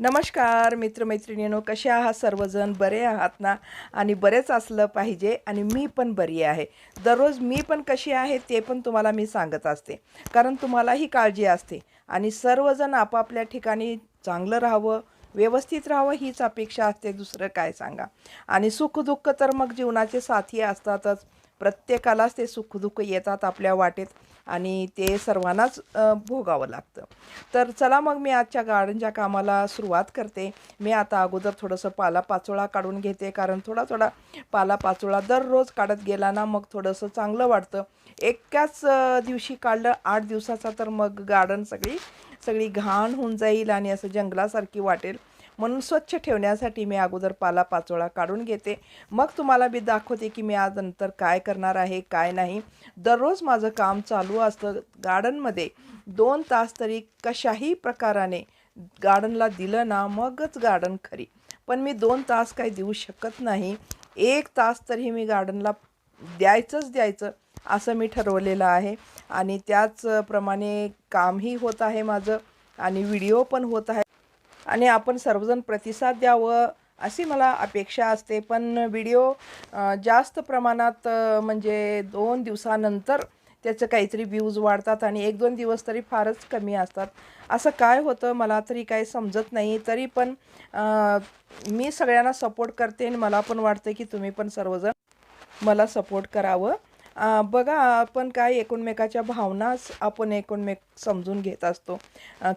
नमस्कार मित्रमैत्रिणीनो कसे आहात सर्वजण? बरे आहात ना? आणि बरेच असलं पाहिजे आणि मी पण बरी आहे. दररोज मी पण कशी आहे ते पण तुम्हाला मी सांगत असते. कारण तुम्हालाही काळजी असते. आणि सर्वजण आपापल्या ठिकाणी चांगलं राहावं व्यवस्थित राहावं हीच अपेक्षा असते. दुसरं काय सांगा? आणि सुखदुःख तर मग जीवनाचे साथी असतातच. प्रत्येकालाच ते सुखदुःख येतात आपल्या वाटेत आणि ते सर्वांनाच भोगावं लागतं. तर चला मग मी आजच्या गार्डनच्या कामाला सुरुवात करते. मी आता अगोदर थोडंसं पालापाचोळा काढून घेते कारण थोडा थोडा पालापाचोळा दररोज काढत गेला ना मग थोडंसं चांगलं वाटतं. एकाच दिवशी काढलं आठ दिवसाचा तर मग गार्डन सगळी सगळी घाण होऊन जाईल आणि असं जंगलासारखी वाटेल. म्हणून स्वच्छ ठेवण्यासाठी मी अगोदर पाला पाचोळा काढून घेते. मग तुम्हाला मी दाखवते की मी आज नंतर काय करणार आहे काय नाही. दररोज माझं काम चालू असतं गार्डनमध्ये. दोन तास तरी कशाही प्रकाराने गार्डनला दिलं ना मगच गार्डन खरी. पण मी दोन तास काही देऊ शकत नाही. एक तास तरी मी गार्डनला द्यायचंच द्यायचं असं मी ठरवलेलं आहे. आणि त्याचप्रमाणे कामही होत आहे माझं आणि व्हिडिओ पण होत आहे. आणि आपण सर्वजण प्रतिसाद द्यावं अशी मला अपेक्षा असते. पण व्हिडिओ जास्त प्रमाणात म्हणजे दोन दिवसानंतर त्याचं काहीतरी व्ह्यूज वाढतात आणि एक दोन दिवस तरी फारच कमी असतात. असं काय होतं मला तरी काही समजत नाही. तरी पण मी सगळ्यांना सपोर्ट करते आणि मला पण वाटतं की तुम्ही पण सर्वजण मला सपोर्ट करावं. बघा आपण काय एकूणमेकाच्या भावनाच आपण एकूणमेक समजून घेत असतो.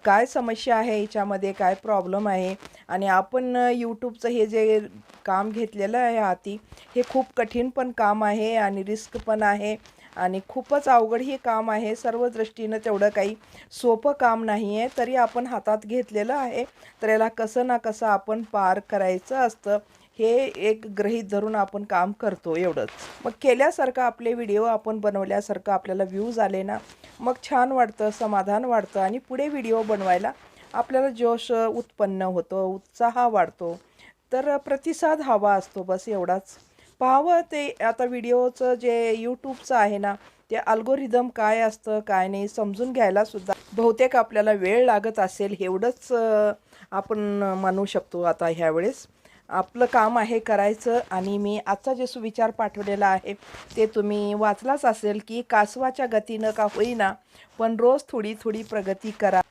काय समस्या आहे याच्यामध्ये काय प्रॉब्लेम आहे? आणि आपण यूट्यूबचं हे जे काम घेतलेलं आहे हाती हे खूप कठीण पण काम आहे आणि रिस्क पण आहे. आणि खूपच अवघड हे काम आहे. सर्व दृष्टीनं तेवढं काही सोपं काम नाही आहे तरी आपण हातात घेतलेलं आहे. तर याला कसं ना कसं आपण पार करायचं असतं. हे एक गृहीत धरून आपण काम करतो एवढंच. मग केल्यासारखं आपले व्हिडिओ आपण बनवल्यासारखं आपल्याला व्ह्यूज आले ना मग छान वाटतं समाधान वाटतं आणि पुढे व्हिडिओ बनवायला आपल्याला जोश उत्पन्न होतो उत्साह वाढतो. तर प्रतिसाद हवा असतो बस एवढाच. पाहावं ते आता व्हिडिओचं जे यूट्यूबचं आहे ना ते अल्गोरिदम काय असतं काय नाही समजून घ्यायला सुद्धा बहुतेक आपल्याला वेळ लागत असेल एवढंच आपण मानू शकतो आता ह्यावेळेस. आपलं काम आहे करायचं आणि मी आजचा जे सुविचार पाठवलेला आहे ते तुम्ही वाचलाच असेल की कासवाच्या गतीनं का होईना पण रोज थोडी थोडी प्रगती करा.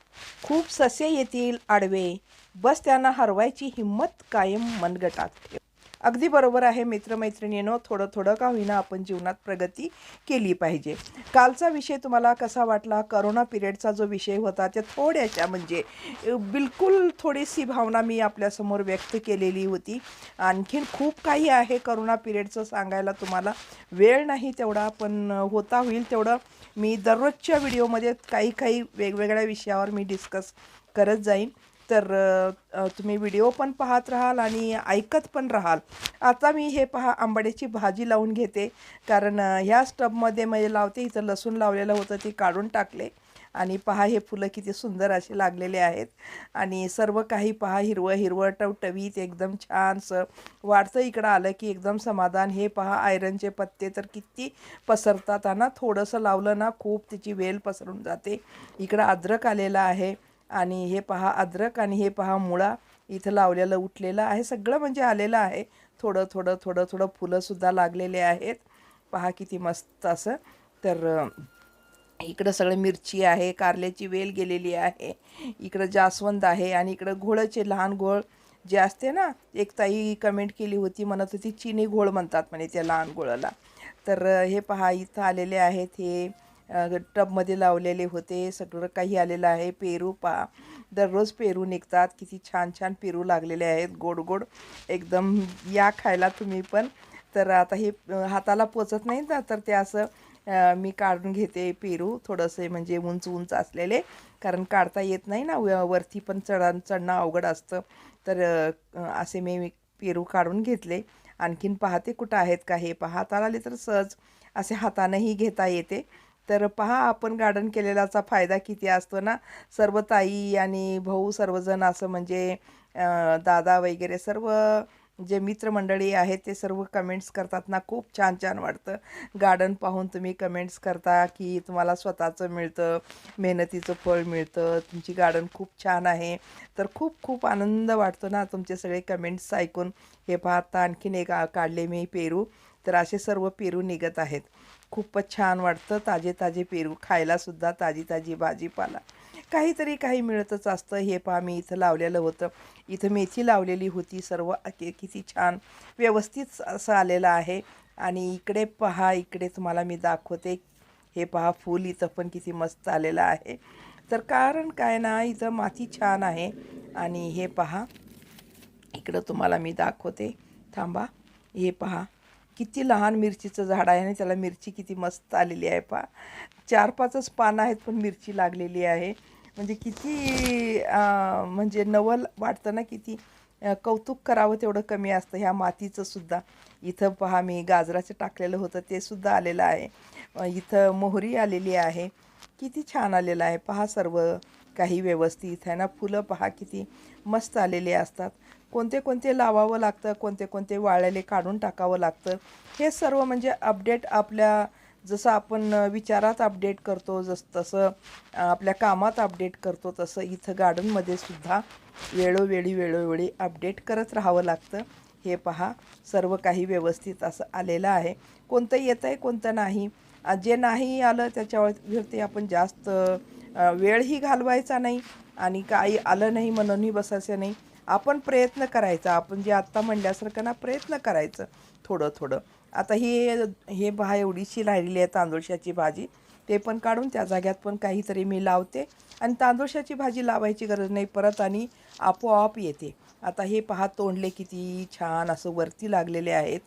खूप ससे येतील आडवे. बस त्यांना हरवायची हिंमत कायम मनगटात ठेव. अगदी बरोबर आहे मित्रमैत्रिणींनो थोडं थोडं का होईना आपण जीवनात प्रगती केली पाहिजे. कालचा विषय तुम्हाला कसा वाटला? करोना पिरियडचा जो विषय होता त्या थोड्याशा म्हणजे बिलकुल थोडीशी भावना मी आपल्यासमोर व्यक्त केलेली होती. आणखीन खूप काही आहे करोना पिरियडचं सांगायला तुम्हाला. वेळ नाही तेवढा पण होता होईल तेवढं. मी दररोजच्या व्हिडिओमध्ये काही काही वेगवेगळ्या विषयावर मी डिस्कस करत जाईन. तर तुम्ही व्हिडिओ पण पाहत राहाल आणि ऐकत पण राहाल. आता मी हे पहा आंबाड्याची भाजी लावून घेते. कारण ह्या स्टबमध्ये म्हणजे लावते इथं लसूण लावलेलं होतं ते काढून टाकले. आणि पहा हे फुलं किती सुंदर असे लागलेले आहेत. आणि सर्व काही पहा हिरवं हिरवं टवटवीत एकदम छानसं वाढतं. इकडं आलं की एकदम समाधान. हे पहा आयरनचे पत्ते तर किती पसरतात. आणि थोडंसं लावलं ना खूप त्याची वेल पसरून जाते. इकडं अद्रक आलेलं आहे. आणि हे पहा अद्रक आणि हे पहा मुळा. इथं लावलेलं उठलेलं आहे. सगळं म्हणजे आलेलं आहे. थोडं थोडं थोडं थोडं फुलंसुद्धा लागलेले आहेत. पहा किती मस्त असं. तर इकडं सगळं मिरची आहे कारल्याची वेल गेलेली आहे. इकडं जास्वंद आहे आणि इकडं घोळचे लहान घोळ जे असते ना एक ताई कमेंट केली होती म्हणत होती चिनी घोळ म्हणतात म्हणे त्या लहान घोळाला. तर हे पहा इथं आलेले आहेत हे. टबमध्ये लावलेले होते. सगळं काही आलेलं आहे. पेरू पहा दररोज पेरू निघतात. किती छान छान पेरू लागलेले आहेत. गोड गोड. एकदम या खायला तुम्ही पण. तर आता हे हाताला पोचत नाही ना तर ते असं मी काढून घेते पेरू. थोडंसं म्हणजे उंच उंच असलेले. कारण काढता येत नाही ना व- वरती पण चढा चढणं अवघड असतं. तर असे मी पेरू काढून घेतले. आणखीन पाहते कुठं आहेत का हे. पहा हाताला आले तर सहज असे हातानंही घेता येते. तर पहा आपण गार्डन केलेल्याचा फायदा किती असतो ना? सर्व ताई आणि भाऊ सर्वजण असं म्हणजे दादा वगैरे सर्व जे मित्रमंडळी आहेत ते सर्व कमेंट्स करतात ना? खूप छान छान वाटतं. गार्डन पाहून तुम्ही कमेंट्स करता की तुम्हाला स्वतःचं मिळतं मेहनतीचं फळ मिळतं तुमची गार्डन खूप छान आहे. तर खूप खूप आनंद वाटतो ना तुमचे सगळे कमेंट्स ऐकून. हे पाहता आणखीन एक काढले मी पेरू. तर असे सर्व पेरू निघत आहेत. खूपच छान वाटतं. ताजे ताजे पेरू खायलासुद्धा ताजी ताजी भाजीपाला. काहीतरी काही मिळतच असतं. हे पहा मी इथं लावलेलं होतं. इथं मेथी लावलेली होती. सर्व किती छान व्यवस्थित असं आलेलं आहे. आणि इकडे पहा इकडे तुम्हाला मी दाखवते. हे पहा फूल इथं पण किती मस्त आलेलं आहे. तर कारण काय ना इथं माती छान आहे. आणि हे पहा इकडं तुम्हाला मी दाखवते. थांबा. हे पहा किती लहान मिरचीचं झाड आहे आणि त्याला मिरची किती मस्त आलेली आहे पहा. चार पाचच पानं आहेत पण मिरची लागलेली आहे. म्हणजे किती म्हणजे नवल वाटतं ना किती कौतुक करावं तेवढं कमी असतं. ह्या मातीचं सुद्धा. इथं पहा मी गाजराचं टाकलेलं होतं ते सुद्धा आलेलं आहे. इथं मोहरी आलेली आहे. किती छान आलेलं आहे. पहा सर्व काही व्यवस्थित आहे ना. फुलं पहा किती मस्त आलेली असतात. कोणते कोणते लावावं लागतं कोणते कोणते वाळलेले काढून टाकावं लागतं हे सर्व म्हणजे अपडेट आपल्या जसं आपण विचारात अपडेट करतो जस तसं आपल्या कामात अपडेट करतो तसं इथं गार्डनमध्ये सुद्धा वेळोवेळी वेळोवेळी अपडेट करत राहावं लागतं. हे पहा सर्व काही व्यवस्थित असं आलेलं आहे. कोणतं येतं आहे कोणतं नाही. जे नाही आलं त्याच्यावरती आपण जास्त वेळही घालवायचा नाही आणि काही आलं नाही म्हणूनही बसायचं नाही. आपण प्रयत्न करायचा. आपण जे आत्ता म्हणल्यासारखं ना प्रयत्न करायचं थोडं थोडं. आता हे हे पहा एवढीशी राहिलेली आहे तांदूळशाची भाजी. ते पण काढून त्या जाग्यात पण काहीतरी मी लावते. आणि तांदूळशाची भाजी लावायची गरज नाही. परत आणि आपोआप येते. आता हे पहा तोंडले किती छान असं वरती लागलेले आहेत.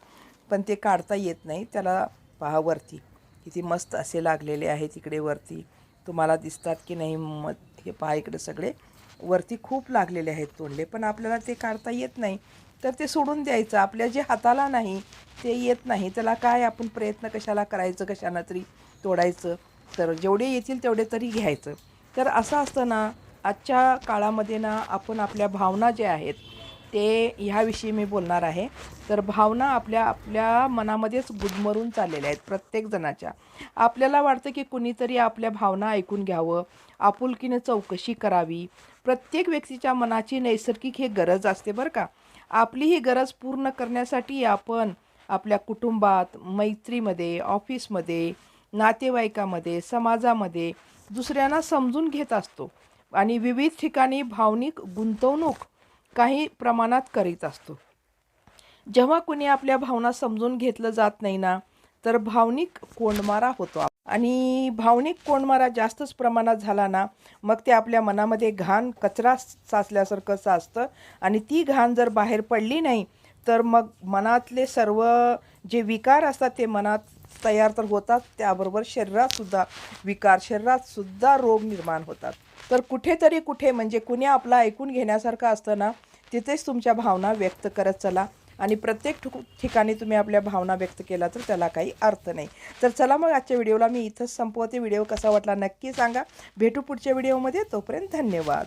पण ते काढता येत नाही. त्याला पहा वरती. किती मस्त असे लागलेले आहेत इकडे वरती. तुम्हाला दिसतात की नाही? मग हे पहा इकडे सगळे. वरती खूप लागलेले आहेत तोंडले पण आपल्याला ते काढता येत नाही. तर ते सोडून द्यायचं. आपल्या जे हाताला नाही ते येत नाही. त्याला काय आपण प्रयत्न कशाला करायचं कशाला तरी तोडायचं? तर जेवढे येतील तेवढे तरी घ्यायचं. तर असं असतं ना आजच्या काळामध्ये ना आपण आपल्या भावना ज्या आहेत ते ह्याविषयी मी बोलणार आहे. तर भावना आपल्या आपल्या मनामध्येच गुदमरून चाललेल्या आहेत प्रत्येक जणाच्या. आपल्याला वाटतं की कुणीतरी आपल्या भावना ऐकून घ्यावं आपुलकीने चौकशी करावी. प्रत्येक व्यक्तीच्या मनाची नैसर्गिक हे गरज असते बरं का. आपली ही गरज पूर्ण करण्यासाठी आपण आपल्या कुटुंबात मैत्रीमध्ये ऑफिसमध्ये नातेवाईकामध्ये समाजामध्ये दुसऱ्यांना समजून घेत असतो. आणि विविध ठिकाणी भावनिक गुंतवणूक काही प्रमाणात करीत असतो. जेव्हा कुणी आपल्या भावना समजून घेतलं जात नाही ना तर भावनिक कोंडमारा होतो. आणि भावनिक कोंडमारा जास्तच प्रमाणात झाला ना मग ते आपल्या मनामध्ये घाण कचरा साचल्यासारखं साचतं. आणि ती घाण जर बाहेर पडली नाही तर मग मनातले सर्व जे विकार असतात ते मनात तयार तर होतात त्याबरोबर शरीरातसुद्धा विकार शरीरातसुद्धा रोग निर्माण होतात. तर कुठेतरी कुठे म्हणजे कुणी आपला ऐकून घेण्यासारखं असतं ना तिथेच तुमच्या भावना व्यक्त करत चला. आणि प्रत्येक ठिकाणी तुम्ही आपल्या भावना व्यक्त केला तर त्याला काही अर्थ नाही. तर चला मग आजच्या व्हिडिओला मी इथंच संपवते. व्हिडिओ कसा वाटला नक्की सांगा. भेटू पुढच्या व्हिडिओमध्ये. तोपर्यंत धन्यवाद.